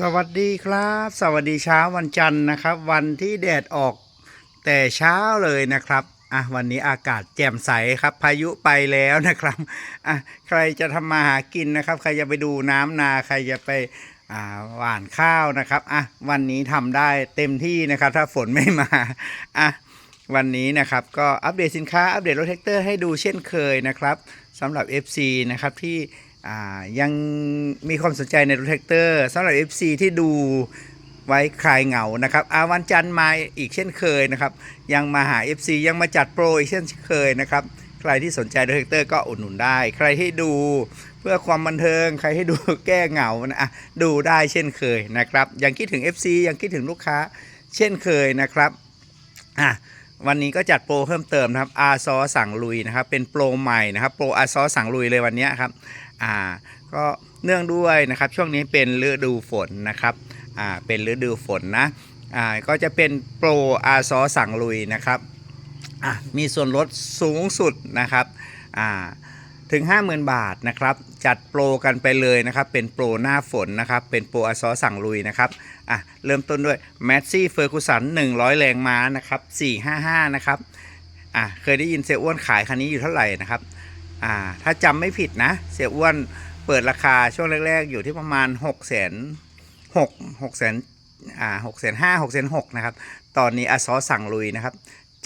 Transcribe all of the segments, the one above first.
สวัสดีครับ สวัสดีเช้าวันจันทร์นะครับ วันที่แดดออกแต่เช้าเลยนะครับอะวันนี้อากาศแจ่มใสครับ พายุไปแล้วนะครับอะใครจะทำมาหากินนะครับ ใครจะไปดูน้ำนาใครจะไปอ่าหว่านข้าวนะครับอะวันนี้ทำได้เต็มที่นะครับ ถ้าฝนไม่มาอะวันนี้นะครับก็อัปเดตสินค้าอัปเดตรถแท็กเตอร์ให้ดูเช่นเคยนะครับสำหรับ FC นะครับที่ ยังมีความสนใจในรถแท็กเตอร์สำหรับ FC ที่ดูไว้คลายเหงานะครับอาวันจันทร์มาอีกเช่นเคยนะครับ ยังมาหา FC ยังมาจัดโปรอีกเช่นเคยนะครับ ใครที่สนใจรถแท็กเตอร์ก็อุดหนุนได้ ใครที่ดูเพื่อความบันเทิง ใครที่ดูแก้เหงานะดูได้เช่นเคยนะครับ ยังคิดถึง FC ยังคิดถึงลูกค้าเช่นเคยนะครับอะวันนี้ก็จัดโปรเพิ่มเติมนะครับอาซอสั่งลุยนะครับ เป็นโปรใหม่นะครับ โปรอาซอสั่งลุยเลยวันนี้ครับ อ่าก็เนื่องด้วยนะครับช่วงนี้เป็นฤดูฝนนะครับอ่าเป็นฤดูฝนนะอ่าก็จะเป็นโปรอาซอสั่งลุยนะครับอะมีส่วนลดสูงสุดนะครับอ่าถึง 50,000 บาทนะครับ จัดโปรกันไปเลยนะครับ เป็นโปรหน้าฝนนะครับ เป็นโปรอาซอสั่งลุยนะครับอะเริ่มต้นด้วยแม s ซี่เฟอร์กูสัน100 แรงม้านะครับ455 นะครับอะเคยได้ยินเสียอ้วนขายคันนี้อยู่เท่าไหร่นะครับ อ่า ถ้าจำไม่ผิดนะ เสียอ้วนเปิดราคาช่วงแรก ๆ อยู่ที่ประมาณ6 0 0 0 0 6 6แสนอ่า6แสน5 6แสน6นะครับ ตอนนี้อซอสั่งลุยนะครับ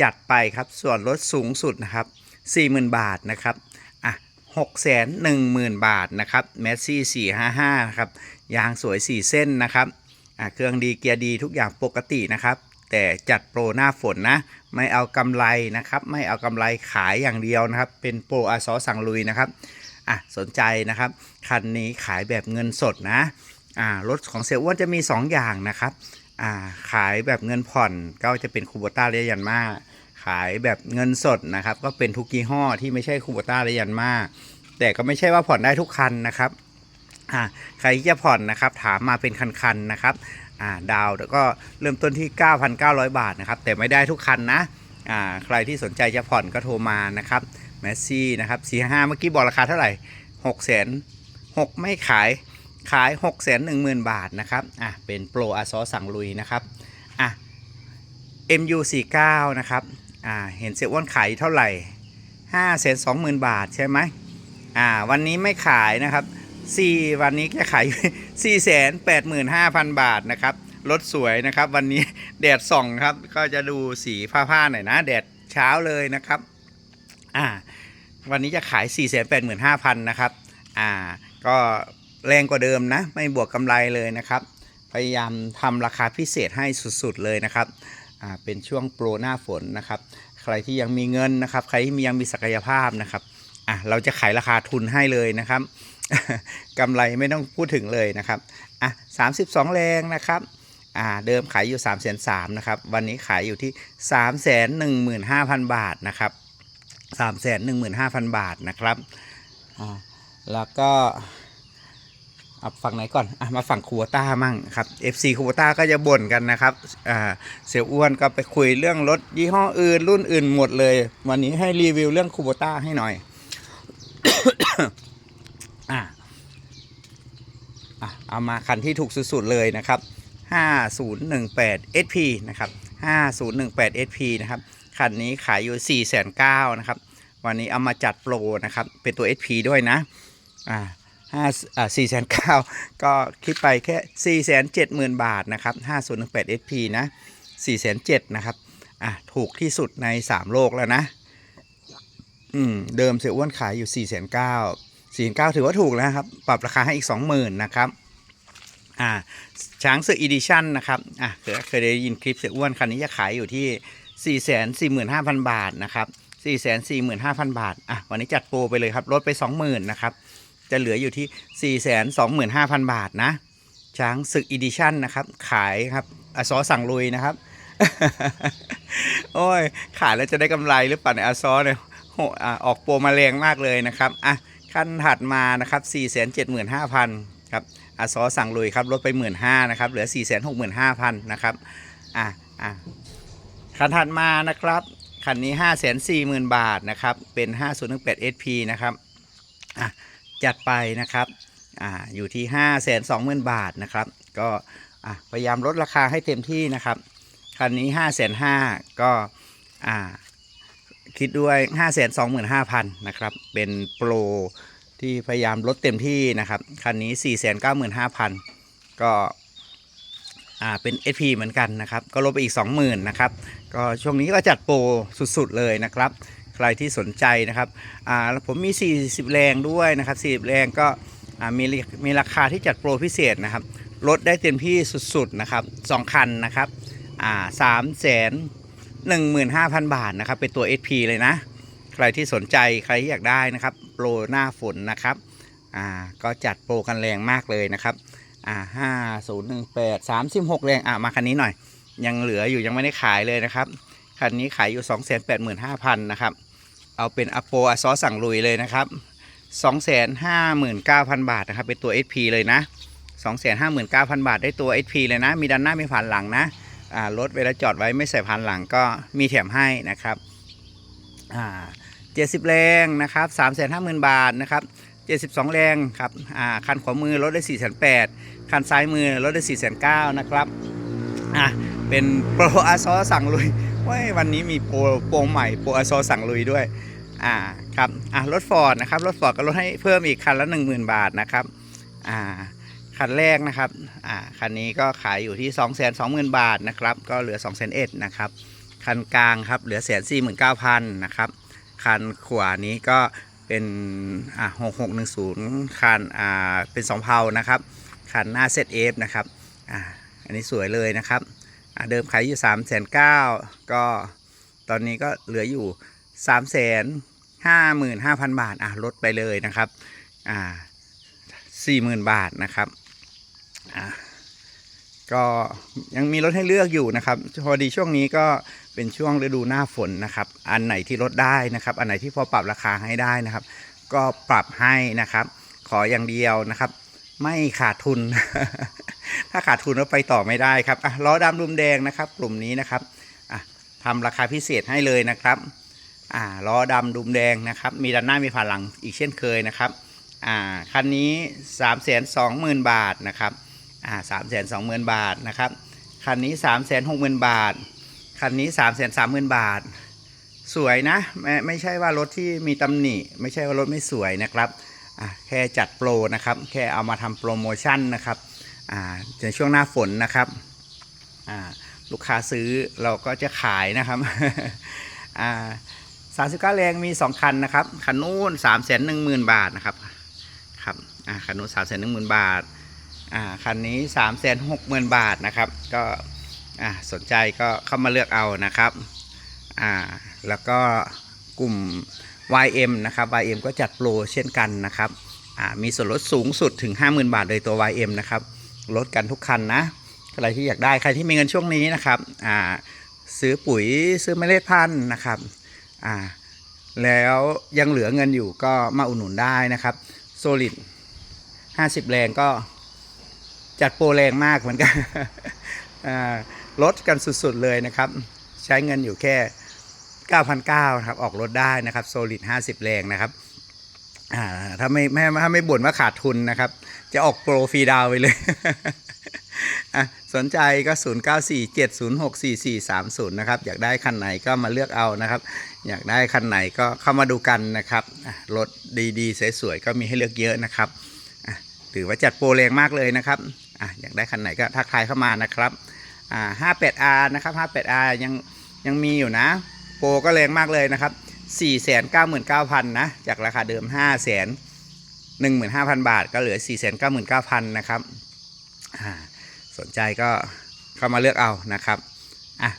จัดไปครับส่วนลดสูงสุดนะครับ40,000บาทนะครับอะ6แสน10,000บาทนะครับแมสซี่455นะครับยางสวย4เส้นนะครับอะเครื่องดีเกียร์ดีทุกอย่างปกตินะครับ แต่จัดโปรหน้าฝนนะ ไม่เอากำไรนะครับ ไม่เอากำไรขายอย่างเดียวนะครับ เป็นโปรอาซอสั่งลุยนะครับอะสนใจนะครับ คันนี้ขายแบบเงินสดนะอ่ารถของเซลอ้วนจะมี 2 อย่างนะครับอ่าขายแบบเงินผ่อนก็จะเป็นคูโบต้าเรยันมาขายแบบเงินสดนะครับ ก็เป็นทุกยี่ห้อที่ไม่ใช่คูโบต้าเรยันมาแต่ก็ไม่ใช่ว่าผ่อนได้ทุกคันนะครับอ่าใครที่จะผ่อนนะครับถามมาเป็นคันๆนะครับ อ่าดาวแล้วก็เริ่มต้นที่ 9,900 บาทนะครับ แต่ไม่ได้ทุกคันนะอ่าใครที่สนใจจะผ่อนก็โทรมานะครับแมสซี่นะครับสี่ห้าเมื่อกี้บอกราคาเท่าไหร่หกแสนหกไม่ขายขาย6กแสนหนึ่งหมื่นบาทนะครับอะเป็นโปรอาซอสั่งลุยนะครับอะ MU49 นะครับอ่าเห็นเสียอ้วนขายเท่าไหร่ห้าแสนสองหมื่นบาทใช่ไหมอ่าวันนี้ไม่ขายนะครับ สี่วันนี้จะขายสี่แสนแปดหมื่นห้าพันบาทนะครับรถสวยนะครับ วันนี้แดดส่องครับ ก็จะดูสีผ้าๆหน่อยนะ แดดเช้าเลยนะครับ อ่า วันนี้จะขาย4 8 5 0 0 0นะครับ อ่า ก็แรงกว่าเดิมนะ ไม่บวกกำไรเลยนะครับ พยายามทำราคาพิเศษให้สุดๆเลยนะครับ อ่า เป็นช่วงโปรหน้าฝนนะครับ ใครที่ยังมีเงินนะครับ ใครที่ยังมีศักยภาพนะครับ อะเราจะขายราคาทุนให้เลยนะครับ กำไรไม่ต้องพูดถึงเลยนะครับอะ32แรงนะครับอ่าเดิมขายอยู่3ามแสนสามนะครับวันนี้ขายอยู่ที่3ามแสนหนึ่งหมื่นห้าพันบาทนะครับสามแสนหนึ่งหมื่นห้าพันบาทนะครับอ่าแล้วก็เอาฝั่งไหนก่อนอะมาฝั่งคูวต้ามั่งครับ FC คูวต้าก็จะบ่นกันนะครับอ่าเสียอ้วนก็ไปคุยเรื่องรถยี่ห้ออื่น รุ่นอื่นหมดเลย วันนี้ให้รีวิวเรื่องคูวต้าให้หน่อย อะอะเอามาคันที่ถูกสุดๆเลยนะครับ 5018 SP นะครับ 5018 SP นะครับ คันนี้ขายอยู่ 4 9 0 0 0นะครับ วันนี้เอามาจัดโปรนะครับ เป็นตัว SP ด้วยนะ อ่าห้าอ่าสี่แสนเก้าก็คิดไปแค่สี่แสนเจ็ดหมื่นบาทนะครับห้าศูนย์หนึ่งแปด SP นะสี่แสนเจ็ดนะครับอะถูกที่สุดในสามโลกแล้วนะ อืม เดิมเสียอ้วนขายอยู่สี่แสนเก้า สี่เก้าถือว่าถูกแล้วครับ ปรับราคาให้อีกสองหมื่นนะครับอ่าช้างศึกอีดิชั่นนะครับอะเคยเคยได้ยินคลิปเสียอ้วนคันนี้จะขายอยู่ที่ 4 4 5 0 0 0 บาทนะครับ4 4 5 0 0 0 บาทอะวันนี้จัดโปรไปเลยครับลดไป 20,000นะครับจะเหลืออยู่ที่ 4 2 5 0 0 0 บาทนะ ช้างศึกอีดิชั่นนะครับขายครับอซอสั่งลุยนะครับ โอ้ยขายแล้วจะได้กำไรหรือเปล่าเนี่ยอซอเนี่ยโหอะออกโปรมาแรงมากเลยนะครับอะ ขั้นถัดมานะครับ 4 7 5 0 0 0ครับอาซอสั่งลุยครับลดไป 1 5ื่นนะครับ เหลือ 4 6 5 0 0 0นะครับอะอะคันถัดมานะครับ คันนี้ 5 4 0 0 0 0 บาทนะครับ เป็น 5018 SP นะครับอะจัดไปนะครับอ่าอยู่ที่ 5 2 0 0 0 0 บาทนะครับ ก็อะพยายามลดราคาให้เต็มที่นะครับ คันนี้5้าแสนห้าก็อ่า คิดด้วย5้าแสนสองหมื่นห้าพันนะครับ เป็นโปรที่พยายามลดเต็มที่นะครับ คันนี้4ี่แสนเก้าหมื่นห้าพันก็อ่าเป็น SP เหมือนกันนะครับ ก็ลดไปอีก 20,000นะครับ ก็ช่วงนี้ก็จัดโปรสุดๆเลยนะครับ ใครที่สนใจนะครับอ่าผมมี 40 แรงด้วยนะครับ 40 แรงก็อ่ามีมีราคาที่จัดโปรพิเศษนะครับ ลดได้เต็มที่สุดๆนะครับสองคันนะครับอ่าสามแสน หนึ่งหมื่นห้าพันบาทนะครับ เป็นตัว SP เลยนะ ใครที่สนใจใครที่อยากได้นะครับโปรหน้าฝนนะครับอ่าก็จัดโปรกันแรงมากเลยนะครับอ่าห้าศูนย์หนึ่งแปดสามสิบหกแรงอ่ามาคันนี้หน่อย ยังเหลืออยู่ยังไม่ได้ขายเลยนะครับคันนี้ขายอยู่2 8 5 0 0 0นะครับ เอาเป็นอโปอซอสั่งลุยเลยนะครับ259,000บาทนะครับเป็นตัว SP เลยนะ259,000บาทได้ตัว SP เลยนะ มีด้านหน้ามีผ่านหลังนะ รถเวลาจอดไว้ไม่ใส่ผ่านหลังก็มีแถมให้นะครับอ่า70แรงนะครับ350,000บาทนะครับ72แรงครับคันขวามือลดได้4,800คันซ้ายมือลดได้4,900นเก้านะครับอะเป็นโปรอาซอสั่งลุยว้ยวันนี้มีโปรโปรใหม่โปรอาซอสั่งลุยด้วยอ่าครับอะรถฟอร์ดนะครับรถฟอร์ดก็ลดให้เพิ่มอีกคันละ10,000บาทนะครับอ่า คันแรกนะครับ อ่า คันนี้ก็ขายอยู่ที่ 220,000 บาทนะครับ ก็เหลือ2,100นะครับ คันกลางครับ เหลือ149,000นเก้าพันนะครับ คันขวานี้ก็เป็น อ่า6610คัน อ่า เป็น2เพานะครับ คันหน้า ZF นะครับ อ่า อันนี้สวยเลยนะครับ อ่า เดิมขายอยู่3ามแสนเก้าก็ ตอนนี้ก็เหลืออยู่3ามแสนห้าหมื่นห้าพันบาท อะลดไปเลยนะครับ อ่าสี่หมื่นบาทนะครับ อ่าก็ยังมีรถให้เลือกอยู่นะครับ พอดีช่วงนี้ก็เป็นช่วงฤดูหน้าฝนนะครับ อันไหนที่ลดได้นะครับ อันไหนที่พอปรับราคาให้ได้นะครับ ก็ปรับให้นะครับ ขออย่างเดียวนะครับ ไม่ขาดทุน ถ้าขาดทุนก็ไปต่อไม่ได้ครับอะล้อดำรุมแดงนะครับ กลุ่มนี้นะครับอะทำราคาพิเศษให้เลยนะครับอ่าล้อดำดุมแดงนะครับ มีด้านหน้ามีผ่านหลังอีกเช่นเคยนะครับอ่าคันนี้3ามแสนสองหมื่นบาทนะครับ อ่าสามแสนสองหมื่นบาทนะครับ คันนี้3ามแสนหกหมื่นบาท คันนี้3ามแสนสามหมื่นบาท สวยนะ ไม่ไม่ใช่ว่ารถที่มีตำหนิ ไม่ใช่ว่ารถไม่สวยนะครับอะแค่จัดโปรนะครับ แค่เอามาทำโปรโมชั่นนะครับอ่าในช่วงหน้าฝนนะครับอ่าลูกค้าซื้อเราก็จะขายนะครับอ่าสามสิบเก้าแรงมีสองคันนะครับคันนู้นสามแสนหนึ่งหมื่นบาทนะครับครับอ่าคันนู้นสามแสนหนึ่งหมื่นบาท อ่าคันนี้สามแสนหกหมื่นบาทนะครับ ก็อ่าสนใจก็เข้ามาเลือกเอานะครับอ่าแล้วก็กลุ่ม YM นะครับ YM ก็จัดโปรเช่นกันนะครับอ่ามีส่วนลดสูงสุดถึง 50,000 บาทโดยตัว YM นะครับลดกันทุกคันนะใครที่อยากได้ใครที่มีเงินช่วงนี้นะครับอ่าซื้อปุ๋ยซื้อเมล็ดพันธุ์นะครับอ่าแล้วยังเหลือเงินอยู่ก็มาอุดหนุนได้นะครับโซลิด50 แรงก็ จัดโปรแรงมากเหมือนกันลดกันสุดๆเลยนะครับ ใช้เงินอยู่แค่ 9,900นะครับ ออกรถได้นะครับโซลิด50 แรงนะครับถ้าไม่ไม่ถ้าไม่บ่นว่าขาดทุนนะครับ จะออกโปรฟรีดาวไปเลย สนใจก็ 0 9 4 7 0 6 4 4 3 0 นะครับ อยากได้คันไหนก็มาเลือกเอานะครับ อยากได้คันไหนก็เข้ามาดูกันนะครับรถดีๆ สวยๆ ก็มีให้เลือกเยอะนะครับถือว่าจัดโปรแรงมากเลยนะครับ อะอยากได้คันไหนก็ทักทายเข้ามานะครับอ่า 58R นะครับ 58R ยังยังมีอยู่นะ โปรก็แรงมากเลยนะครับ 499,000 นะ จากราคาเดิม 5 1 5 0 0 0 บาท ก็เหลือ 499,000 นะครับอ่าสนใจก็เข้ามาเลือกเอานะครับอะ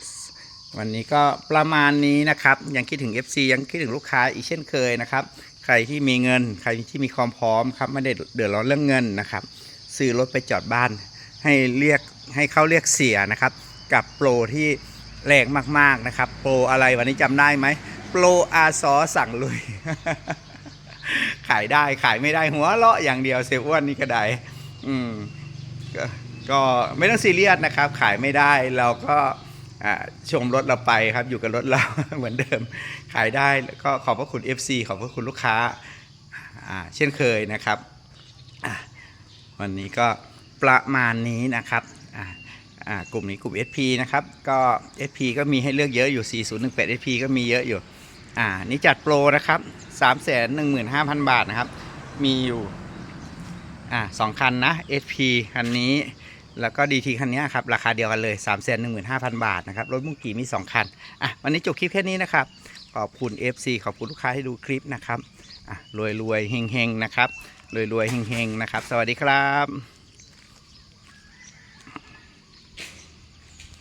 วันนี้ก็ประมาณนี้นะครับ ยังคิดถึง FC ยังคิดถึงลูกค้าอีกเช่นเคยนะครับ ใครที่มีเงิน ใครที่มีความพร้อมครับไม่ได้เดือดร้อนเรื่องเงินนะครับ ซื้อรถไปจอดบ้าน ให้เรียกให้เขาเรียกเสียนะครับ กับโปรที่แรงมากๆนะครับ โปรอะไรวันนี้จำได้ไหมโปรอาซอสั่งลุย ขายได้ขายไม่ได้หัวเราะอย่างเดียวเซฟอ้วนนี่ก็ได้อืมก็ก็ไม่ต้องซีเรียสนะครับ ขายไม่ได้เราก็ชมรถเราไปครับอยู่กับรถเราเหมือนเดิม ขายได้ก็ขอบพระคุณ FC ขอบพระคุณลูกค้าเช่นเคยนะครับ วันนี้ก็ประมาณนี้นะครับอ่าอ่ากลุ่มนี้กลุ่ม SP นะครับ ก็ SP ก็มีให้เลือกเยอะอยู่ 4018 SP ก็มีเยอะอยู่อ่านี่จัดโปรนะครับ 315,000 บาทนะครับ มีอยู่อ่าสองคันนะ SP คันนี้แล้วก็ DT คันนี้ครับ ราคาเดียวกันเลย 315,000 บาทนะครับ รถมุงกีมี 2 คัน อะ วันนี้จบคลิปแค่นี้นะครับ ขอบคุณ FC ขอบคุณลูกค้าที่ดูคลิปนะครับ อะ รวยรวยๆเฮงนะครับ รวยๆเฮงๆนะครับ สวัสดีครับ